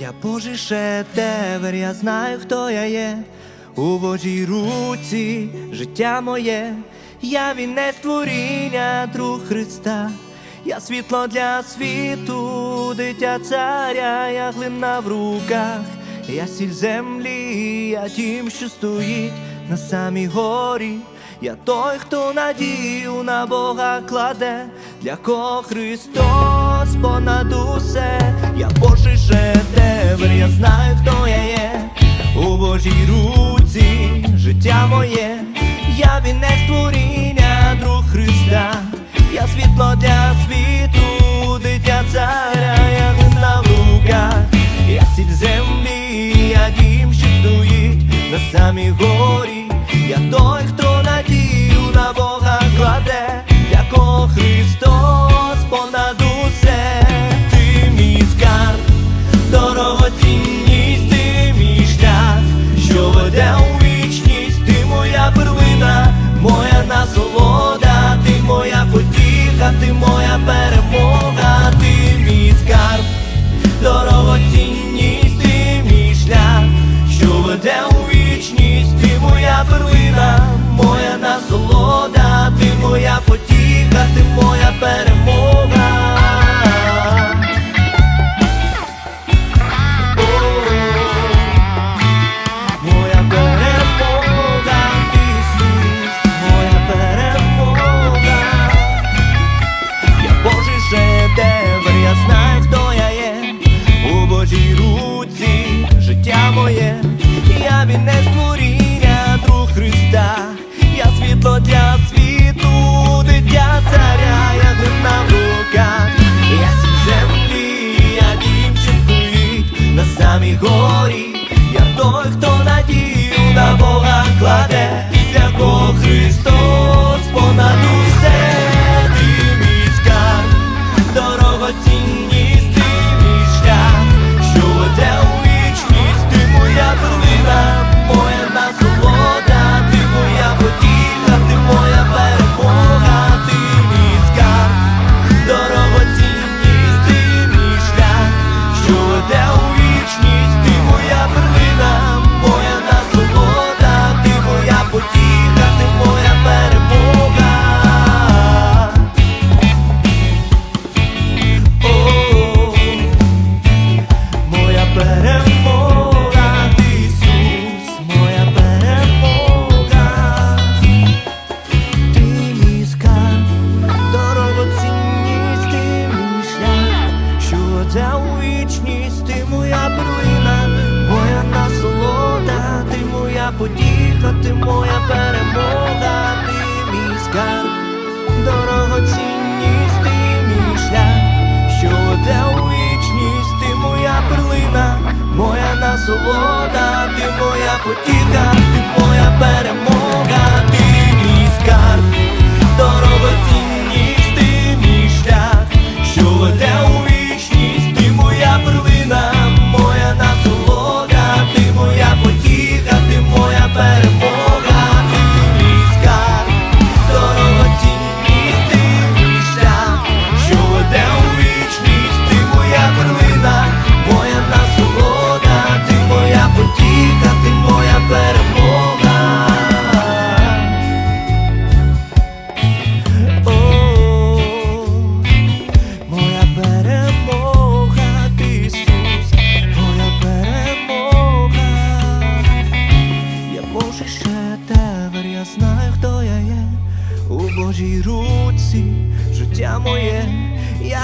Я Божий шедевр, я знаю, хто я є. У Божій руці життя моє, я вінець творіння, друг Христа, я світло для світу, дитя царя, я глина в руках, я сіль землі, я тім, що стоїть на самій горі. Я той, хто надію на Бога кладе, для кого Христос понад усе, я Божий шедевр, я знаю, хто я є, у Божій руці життя моє, я вінець творіння, друг Христа, я світло для світу, дитя царя, я глина в руках, я сіль землі, я дім, що стоїть на самій горі, я той, хто дорогоцінність, ти мій шлях, що веде у вічність, ти моя перлина, моя насолода, ти моя потіха, ти моя перемога, ти мій скарб, дорогоцінність, ти мій шлях, що веде у вічність, ти моя перлина, моя насолода, ти моя потіха, ти моя я вінець творіння, друг Христа, я світло для світу, дитя царя, я глина в руках, я сім землі, я дім, що стоїть на самій горі, я той, хто надію на Бога кладе, для кого Христос у вічність, ти моя перлина, моя насолода, ти моя потіха, ти моя перемога, ти мій скарб, дорогоцінність, ти мій шлях, що веде у вічність, ти моя перлина, моя насолода, ти моя потіха, ти моя перемога,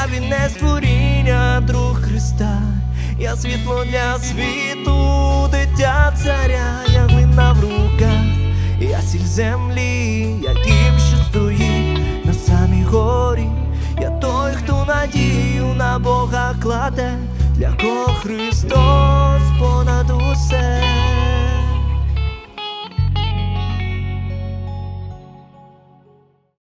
я вінець творіння, друг Христа, я світло для світу, дитя царя, я глина в руках, я сіль землі, я тім, що стоїть на самій горі, я той, хто надію на Бога кладе, для кого Христос